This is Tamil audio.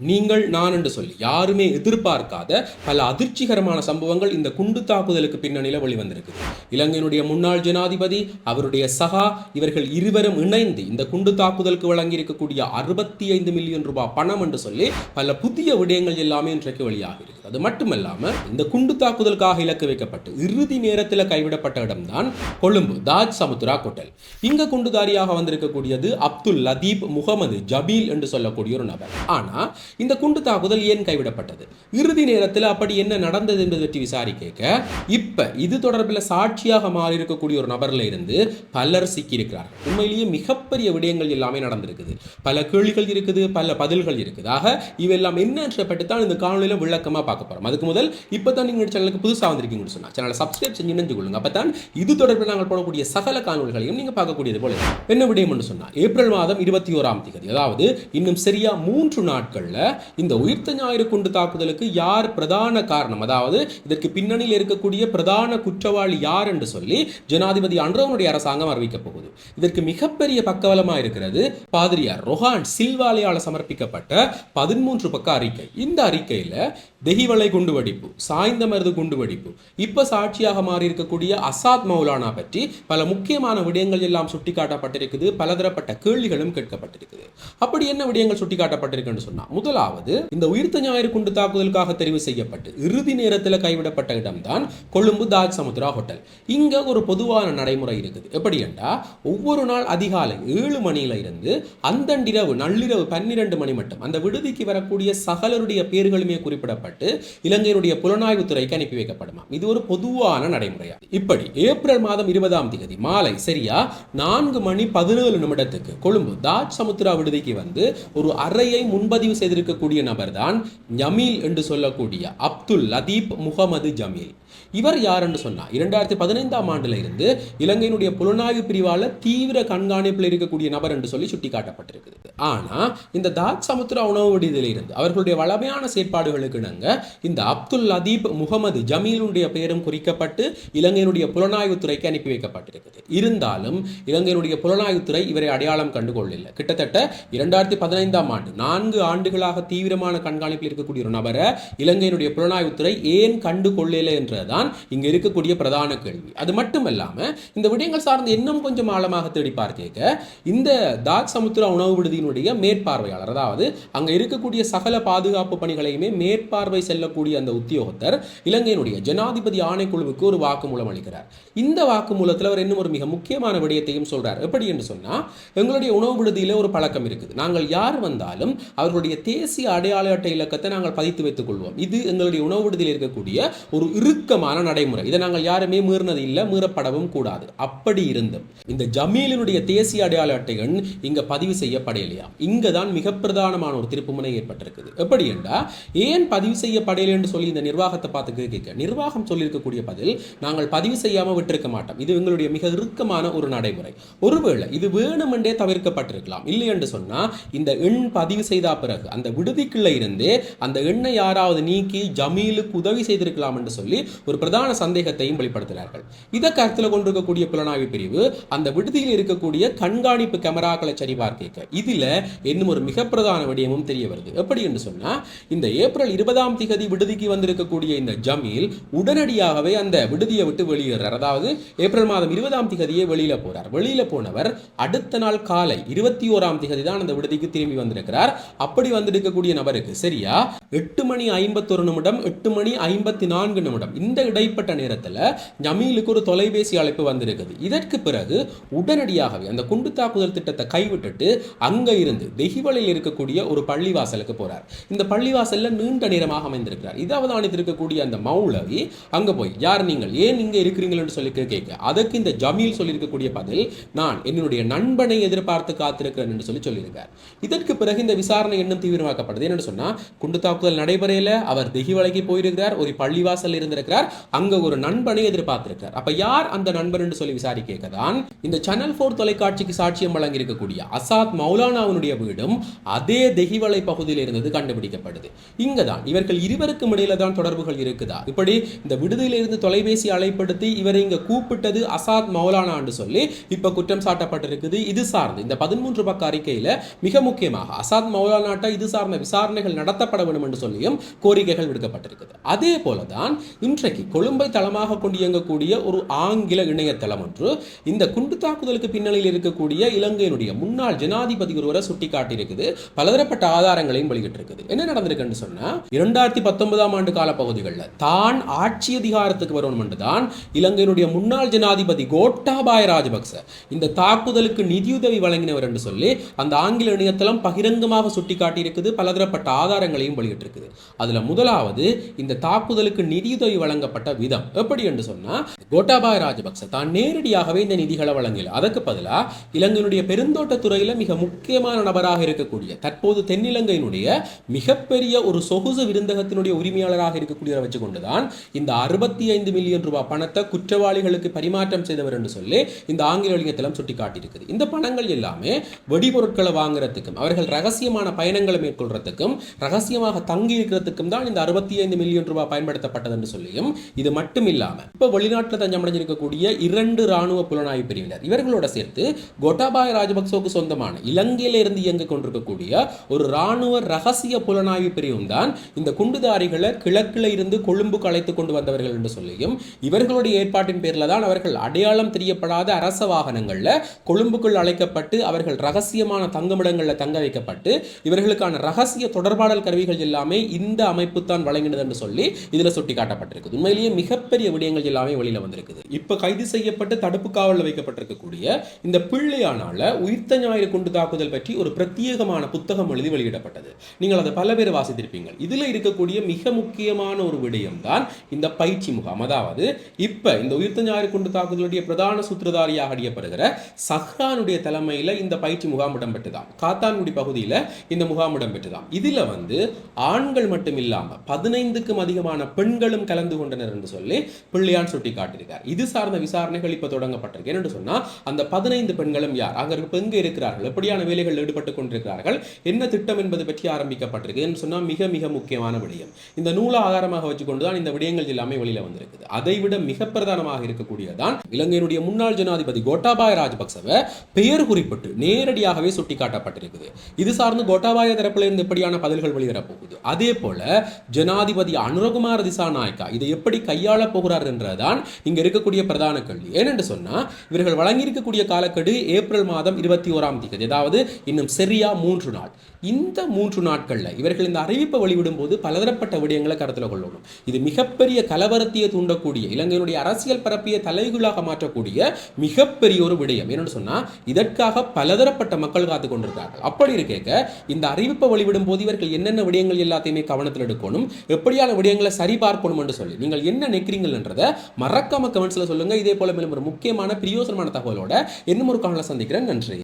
நீங்கள் நான் என்று சொல்லி. யாருமே எதிர்பார்க்காத பல அதிர்ச்சிகரமான சம்பவங்கள் இந்த குண்டு தாக்குதலுக்கு பின்னணியில் வெளிவந்திருக்கு இலங்கையினுடைய முன்னாள் ஜனாதிபதி அவருடைய சகா இவர்கள் இருவரும் இணைந்து இந்த குண்டு தாக்குதலுக்கு வழங்கியிருக்கக்கூடிய அறுபத்தி ஐந்து மில்லியன் ரூபாய் பணம் என்று சொல்லி பல புதிய விடயங்கள் எல்லாமே இன்றைக்கு வெளியாகிறது அது மட்டுமல்லாமல் இந்த குண்டு தாக்குதலுக்காக இலக்கு வைக்கப்பட்டு இறுதி நேரத்தில் கைவிடப்பட்ட இடம்தான் கொழும்பு தாஜ் சமுத்ரா கோட்டல். இங்க குண்டுதாரியாக வந்திருக்கக்கூடியது அப்துல் லதீப் முகமது ஜபீல் என்று சொல்லக்கூடிய ஒரு நபர். ஆனால் இந்த குண்டு தாக்குதல் ஏன் கைவிடப்பட்டது? இறுதி நேரத்தில் அப்படி என்ன நடந்தது என்பது பற்றி விசாரிக்க இப்ப இது தொடர்பில் சாட்சியாக மாறி இருக்கக்கூடிய ஒரு நபர்ல இருந்து பலர் சிக்கியிருக்கிறார் உண்மையிலேயே மிகப்பெரிய விடயங்கள் எல்லாமே நடந்திருக்குது. பல கேள்விகள் இருக்குது பல பதில்கள் இருக்குது. ஆக இவெல்லாம் என்னன்ற தான் இந்த காணொலியில் விளக்கமாக பார்க்க பார்க்க போகிறோம் அதுக்கு முதல் இப்போ தான் நீங்கள் சேனலுக்கு புதுசாக வந்திருக்கீங்கன்னு சொன்னால் சேனலை சப்ஸ்கிரைப் செஞ்சு நினைஞ்சு கொள்ளுங்க. அப்போ தான் இது தொடர்பில் நாங்கள் போடக்கூடிய சகல காணொலிகளையும் நீங்கள் பார்க்கக்கூடியது போல என்ன விடயம் சொன்னால் ஏப்ரல் மாதம் இருபத்தி ஓராம் தேதி அதாவது இன்னும் சரியா மூன்று நாட்களில் இந்த உயிர்த்த ஞாயிறு குண்டு தாக்குதலுக்கு யார் பிரதான காரணம் அதாவது இதற்கு பின்னணியில் இருக்கக்கூடிய பிரதான குற்றவாளி யார் என்று சொல்லி ஜனாதிபதி அன்றவனுடைய அரசாங்கம் அறிவிக்கப் போகுது. இதற்கு மிகப்பெரிய பக்கவலமாக இருக்கிறது பாதிரியார் ரொஹான் சில்வாலையால் சமர்ப்பிக்கப்பட்ட பதிமூன்று பக்க அறிக்கை. இந்த அறிக்கையில் தெஹிவளை குண்டு வெடிப்பு சாய்ந்த மருது குண்டு வெடிப்பு. இப்ப சாட்சியாக மாறி இருக்கக்கூடிய அசாத் மௌலானா பற்றி பல முக்கியமான விடயங்கள் எல்லாம் சுட்டிக்காட்டப்பட்டிருக்குது பலதரப்பட்ட கேள்விகளும் கேட்கப்பட்டிருக்குது. அப்படி என்ன விடயங்கள் சுட்டிக்காட்டப்பட்டிருக்குன்னு சொன்னா முதலாவது இந்த உயிர்த்த ஞாயிறு குண்டு தாக்குதலுக்காக தெரிவு செய்யப்பட்டு இறுதி நேரத்தில் கைவிடப்பட்ட இடம்தான் கொழும்பு தாஜ் சமுத்ரா ஹோட்டல். இங்க ஒரு பொதுவான நடைமுறை இருக்குது. எப்படி என்றால் ஒவ்வொரு நாள் அதிகாலை ஏழு மணியில இருந்து அந்தண்டிரவு நள்ளிரவு பன்னிரண்டு மணி மட்டும் அந்த விடுதிக்கு வரக்கூடிய சகலருடைய பேர்களுமே குறிப்பிடப்பட்டு இலங்கையினுடைய புலனாய்வு துறைக்கு அனுப்பி வைக்கப்படுமா இது ஒரு பொதுவான நடைமுறையா? இப்படி ஏப்ரல் மாதம் இருபதாம் தேதி மாலை சரியா? நான்கு மணி பதினேழு நிமிடத்துக்கு கொழும்பு தாஜ் சமுத்திரா விடுதிக்கு வந்து ஒரு அறையை முன்பதிவு செய்திருக்கக்கூடிய நபர் தான் ஜமீல் என்று சொல்லக்கூடிய அப்துல் லதீப் முகமது ஜமீல் இவர் யார் என்று சொன்னா இரண்டாயிரத்தி பதினைந்தாம் ஆண்டுல இருந்து இலங்கையினுடைய புலனாய்வு பிரிவால தீவிர கண்காணிப்பில் இருக்கக்கூடிய நபர் என்று சொல்லி சுட்டிக்காட்டப்பட்டிருக்குது ஆனா இந்த தாஜ் சமுத்திரா உணவு விடுதியிலிருந்து அவர்களுடைய வளமையான செயற்பாடுகளுக்கு இணங்க பாருங்க இந்த அப்துல் லதீப் முகமது ஜமீலுடைய பெயரும் குறிக்கப்பட்டு இலங்கையினுடைய புலனாய்வுத்துறைக்கு அனுப்பி வைக்கப்பட்டிருக்குது. இருந்தாலும் இலங்கையினுடைய புலனாய்வுத்துறை இவரை அடையாளம் கண்டு கிட்டத்தட்ட இரண்டாயிரத்தி பதினைந்தாம் ஆண்டு நான்கு ஆண்டுகளாக தீவிரமான கண்காணிப்பில் இருக்கக்கூடிய ஒரு நபரை இலங்கையினுடைய புலனாய்வுத்துறை ஏன் கண்டு என்றதான் இங்க இருக்கக்கூடிய பிரதான கேள்வி. அது மட்டுமல்லாம இந்த விடயங்கள் சார்ந்து இன்னும் கொஞ்சம் ஆழமாக தேடி பார்க்க இந்த தாக் சமுத்திரா உணவு விடுதியினுடைய மேற்பார்வையாளர் அதாவது அங்க இருக்கக்கூடிய சகல பாதுகாப்பு பணிகளையுமே மேற்பார்வை செல்லக்கூடிய அந்த உத்தியோகத்தர் இலங்கையினுடைய ஜனாதிபதி ஆணைக்குழுவுக்கு ஒரு வாக்குமூலம் அளிக்கிறார். இந்த வாக்குமூலத்தில் அவர் இன்னும் ஒரு மிக முக்கியமான விடயத்தையும் சொல்றார். எப்படி என்று சொன்னால் எங்களுடைய உணவு விடுதியில் ஒரு பழக்கம் இருக்குது. நாங்கள் யார் வந்தாலும் அவர்களுடைய தேசிய அடையாள அட்டை இலக்கத்தை நாங்கள் பதித்து வைத்துக் கொள்வோம். இது எங்களுடைய உணவு விடுதியில் இருக்கக்கூடிய ஒரு இறுக்கமான நடைமுறை. இதை நாங்கள் யாருமே மீறினது இல்லை மீறப்படவும் கூடாது. அப்படி இருந்தும் இந்த ஜமீலினுடைய தேசிய அடையாள அட்டை எண் இங்க பதிவு செய்யப்படையலையா இங்க தான் மிக பிரதானமான ஒரு திருப்புமுனை ஏற்பட்டிருக்குது. எப்படி என்றா ஏன் பதிவு செய்யப்படையலை என்று சொல்லி இந்த நிர்வாகத்தை பார்த்து கேட்க நிர்வாகம் சொல்லியிருக்கக்கூடிய பதில் நாங்கள் பதிவு செய்யாமல் விட்டிருக்க மாட்டோம். இது எங்களுடைய மிக இறுக்கமான ஒரு நடைமுறை. ஒருவேளை இது வேணுமென்றே தவிர்க்கப்பட்டிருக்கலாம். இல்லை என்று சொன்னால் இந்த எண் பதிவு செய்த பிறகு அந்த விடுதிக்குள்ளே இருந்தே அந்த எண்ணை யாராவது நீக்கி ஜமீலுக்கு உதவி செய்திருக்கலாம் என்று சொல்லி ஒரு பிரதான சந்தேகத்தையும் வெளிப்படுத்தினார்கள். இதை கருத்தில் கொண்டிருக்கக்கூடிய புலனாய்வு பிரிவு அந்த விடுதியில் இருக்கக்கூடிய கண்காணிப்பு கேமராக்களை சரிபார்க்க இதில் இன்னும் ஒரு மிக பிரதான விடயமும் தெரிய வருது. எப்படி என்று சொன்னால் இந்த ஏப்ரல் இருபதாம் ஏழாம் திகதி விடுதிக்கு வந்திருக்கக்கூடிய இந்த ஜமீல் உடனடியாகவே அந்த விடுதியை விட்டு வெளியேறார். அதாவது ஏப்ரல் மாதம் இருபதாம் திகதியே வெளியில போறார். வெளியில போனவர் அடுத்த நாள் காலை இருபத்தி ஓராம் திகதி தான் அந்த விடுதிக்கு திரும்பி வந்திருக்கிறார். அப்படி வந்திருக்கக்கூடிய நபருக்கு சரியா எட்டு மணி ஐம்பத்தொரு நிமிடம் எட்டு மணி ஐம்பத்தி நான்கு நிமிடம் இந்த இடைப்பட்ட நேரத்தில் ஜமீலுக்கு ஒரு தொலைபேசி அழைப்பு வந்திருக்குது. இதற்கு பிறகு உடனடியாகவே அந்த குண்டு தாக்குதல் திட்டத்தை கைவிட்டுட்டு அங்க இருந்து தெஹிவளையில் இருக்கக்கூடிய ஒரு பள்ளிவாசலுக்கு போறார். இந்த பள்ளிவாசல்ல நீண்ட நேரமாக அமைந்திருக்கிறார். இதை அவதானித்திருக்கக்கூடிய அந்த மௌலவி அங்கே போய் யார் நீங்கள்? ஏன் இங்க இருக்கிறீங்கன்னு சொல்லி கேட்க அதுக்கு இந்த ஜமீல் சொல்லியிருக்கக்கூடிய பதில் நான் என்னுடைய நண்பனை எதிர்பார்த்து காத்திருக்கிறேன் என்று சொல்லி சொல்லியிருக்கார். இதற்கு பிறகு இந்த விசாரணை இன்னும் தீவிரமாக்கப்படுது. என்னென்னு சொன்னால் குண்டு தாக்குதல் நடைபெறையில் அவர் தெஹிவளைக்கு போயிருக்கிறார் ஒரு பள்ளிவாசல் இருந்திருக்கிறார் அங்கே ஒரு நண்பனை எதிர்பார்த்திருக்கிறார். அப்போ யார் அந்த நண்பன் என்று சொல்லி விசாரிக்க தான் இந்த சேனல் ஃபோர் தொலைக்காட்சிக்கு சாட்சியம் வழங்கியிருக்கக்கூடிய அசாத் மௌலானாவுடைய வீடும் அதே தெஹிவளை பகுதியில் இருந்தது கண்டுபிடிக்கப்படுது. இங்கதான் இவர்கள் இருவருக்கும் இடையில தான் தொடர்புகள் இருக்குதா? இப்படி இந்த விடுதியிலிருந்து தொலைபேசி அழைப்படுத்தி இவரை இங்க கூப்பிட்டது அசாத் மௌலானான்னு சொல்லி இப்ப குற்றம் சாட்டப்பட்டிருக்குது. இது சார்ந்து இந்த பதிமூன்று பக்க அறிக்கையில மிக முக்கியமாக அசாத் மௌலானாட்ட இது சார்ந்த விசாரணைகள் நடத்தப்பட வேண்டும் என்று சொல்லியும் கோரிக்கைகள் விடுக்கப்பட்டிருக்குது. அதே போலதான் இன்றைக்கு கொழும்பை தளமாக கொண்டு இயங்கக்கூடிய ஒரு ஆங்கில இணையதளம் ஒன்று இந்த குண்டு தாக்குதலுக்கு பின்னணியில் இருக்கக்கூடிய இலங்கையினுடைய முன்னாள் ஜனாதிபதி ஒருவரை சுட்டிக்காட்டியிருக்குது. பலதரப்பட்ட ஆதாரங்களையும் வெளியிட்டிருக்குது. என்ன நடந்திருக்குன்னு சொன்னா இரண்டாயிரத்தி பத்தொன்பதாம் ஆண்டு கால பகுதிகளில் தான் ஆட்சி அதிகாரத்துக்கு வரணும் என்றுதான் இலங்கையினுடைய முன்னாள் ஜனாதிபதி கோட்டாபாய ராஜபக்ச இந்த தாக்குதலுக்கு நிதியுதவி வழங்கினவர் என்று சொல்லி அந்த ஆங்கில இணையதளம் பகிரங்கமாக சுட்டிக்காட்டியிருக்குது பலதரப்பட்ட ஆதாரங்களையும் வெளியிட்டிருக்குது. அதுல முதலாவது இந்த தாக்குதலுக்கு நிதியுதவி வழங்கப்பட்ட விதம் எப்படி என்று சொன்னா கோட்டாபாய ராஜபக்ச தான் நேரடியாகவே இந்த நிதிகளை வழங்கல அதற்கு பதிலாக இலங்கையினுடைய பெருந்தோட்ட துறையில் மிக முக்கியமான நபராக இருக்கக்கூடிய தற்போது தென்னிலங்கையினுடைய மிகப்பெரிய ஒரு சொகுசு விருது விருந்தகத்தினுடைய உரிமையாளராக இருக்கக்கூடியவரை வச்சு கொண்டுதான் இந்த அறுபத்தி ஐந்து மில்லியன் ரூபாய் பணத்தை குற்றவாளிகளுக்கு பரிமாற்றம் செய்தவர் என்று சொல்லி இந்த ஆங்கில இளைஞத்தலம் சுட்டி காட்டியிருக்குது இந்த பணங்கள் எல்லாமே வெடிபொருட்களை வாங்குறதுக்கும் அவர்கள் ரகசியமான பயணங்களை மேற்கொள்றதுக்கும் ரகசியமாக தங்கி இருக்கிறதுக்கும் தான் இந்த அறுபத்தி ஐந்து மில்லியன் ரூபாய் பயன்படுத்தப்பட்டது என்று சொல்லியும் இது மட்டும் இல்லாமல் இப்போ வெளிநாட்டில் தஞ்சமடைஞ்சிருக்கக்கூடிய இரண்டு ராணுவ புலனாய்வு பிரிவினர் இவர்களோட சேர்த்து கோட்டாபாய ராஜபக்சோக்கு சொந்தமான இலங்கையிலிருந்து இயங்கிக் கொண்டிருக்கக்கூடிய ஒரு ராணுவ ரகசிய புலனாய்வு பிரிவும் தான் இந்த குண்டுதாரிகளை கிழக்கில் இருந்து கொழும்புக்கு அழைத்து கொண்டு வந்தவர்கள் என்று சொல்லியும் இவர்களுடைய ஏற்பாட்டின் பேரில் தான் அவர்கள் அடையாளம் தெரியப்படாத அரச வாகனங்களில் கொழும்புக்குள் அழைக்கப்பட்டு அவர்கள் ரகசியமான தங்குமிடங்களில் தங்க வைக்கப்பட்டு இவர்களுக்கான ரகசிய தொடர்பாடல் கருவிகள் எல்லாமே இந்த அமைப்பு தான் வழங்கினது என்று சொல்லி இதில் சுட்டி காட்டப்பட்டிருக்குது உண்மையிலேயே மிகப்பெரிய விடயங்கள் எல்லாமே வெளியில வந்திருக்குது. இப்ப கைது செய்யப்பட்டு தடுப்பு காவலில் வைக்கப்பட்டிருக்கக்கூடிய இந்த பிள்ளையானால உயிர்த்த ஞாயிறு குண்டு தாக்குதல் பற்றி ஒரு பிரத்யேகமான புத்தகம் எழுதி வெளியிடப்பட்டது. நீங்கள் அதை பல பேர் வாசித்திருப்பீங்க. இதுல இருக்கக்கூடிய மிக முக்கியமான ஒரு விடயம் தான் இந்த பயிற்சி முகாம். அதாவது இப்போ இந்த உயிர்த்த ஞாயிறு குண்டு தாக்குதலுடைய பிரதான சூத்திரதாரியாக அறியப்படுகிற சஹ்ரானுடைய தலைமையில் இந்த பயிற்சி முகாம் இடம்பெற்றுதான் காத்தான்குடி பகுதியில் இந்த முகாம் இடம்பெற்றுதான் இதில் வந்து ஆண்கள் மட்டும் இல்லாமல் பதினைந்துக்கும் அதிகமான பெண்களும் கலந்து கொண்டனர் என்று சொல்லி பிள்ளையான் சுட்டி காட்டியிருக்கார் இது சார்ந்த விசாரணைகள் இப்போ தொடங்கப்பட்டிருக்கு. என்னன்னு சொன்னால் அந்த பதினைந்து பெண்களும் யார்? அங்கே இருக்க இருக்கிறார்கள். எப்படியான வேலைகள் ஈடுபட்டு கொண்டிருக்கிறார்கள்? என்ன திட்டம் என்பது பற்றி ஆரம்பிக்கப்பட்டிருக்கு. என்று சொன்னால் மிக மிக முக்கியமான விடயம். இந்த நூலை ஆதாரமாக வச்சுக்கொண்டு தான் இந்த விடயங்கள் எல்லாமே வெளியில வந்திருக்குது. அதை விட மிக பிரதானமாக இருக்கக்கூடியதான் இலங்கையினுடைய முன்னாள் ஜனாதிபதி கோட்டாபாய ராஜபக்சவை பெயர் குறிப்பிட்டு நேரடியாகவே சுட்டிக்காட்டப்பட்டிருக்குது. இது சார்ந்து கோட்டாபாய தரப்புல இருந்து எப்படியான பதில்கள் வெளிவரப்போகுது அதே போல ஜனாதிபதி அனுரகுமார் திசாநாயக்கா இதை எப்படி கையாள போகிறார் என்றதான் இங்க இருக்கக்கூடிய பிரதான கேள்வி. ஏனென்று சொன்னா இவர்கள் வழங்கியிருக்கக்கூடிய காலக்கெடு ஏப்ரல் மாதம் இருபத்தி ஓராம் தேதி. அதாவது இன்னும் சரியா மூன்று நாள். இந்த மூன்று நாட்கள்ல இவர்கள் இந்த அறிவிப்பை வெளிவிடும் போது பலதரப்பட்ட விடயங்களை கருத்தில் கொள்ளணும். இது மிகப்பெரிய கலவரத்தையே தூண்டக்கூடிய இலங்கையினுடைய அரசியல் பரப்பிய தலைகீழாக மாற்றக்கூடிய மிகப்பெரிய ஒரு விடயம். என்னன்னு சொன்னா இதற்காக பலதரப்பட்ட மக்கள் காத்து கொண்டிருக்கார்கள் அப்படி இருக்க இந்த அறிவிப்பை வெளிவிடும் போது இவர்கள் என்னென்ன விடயங்கள் எல்லாத்தையுமே கவனத்தில் எடுக்கணும் எப்படியான விடயங்களை சரிபார்க்கணும் என்று சொல்லி. நீங்கள் என்ன நினைக்கிறீங்கன்றதை மறக்காம கமெண்ட்ஸில் சொல்லுங்க. இதே போல மேலும் ஒரு முக்கியமான பிரியோசனமான தகவலோட இன்னும் ஒரு காணல சந்திக்கிறேன். நன்றி.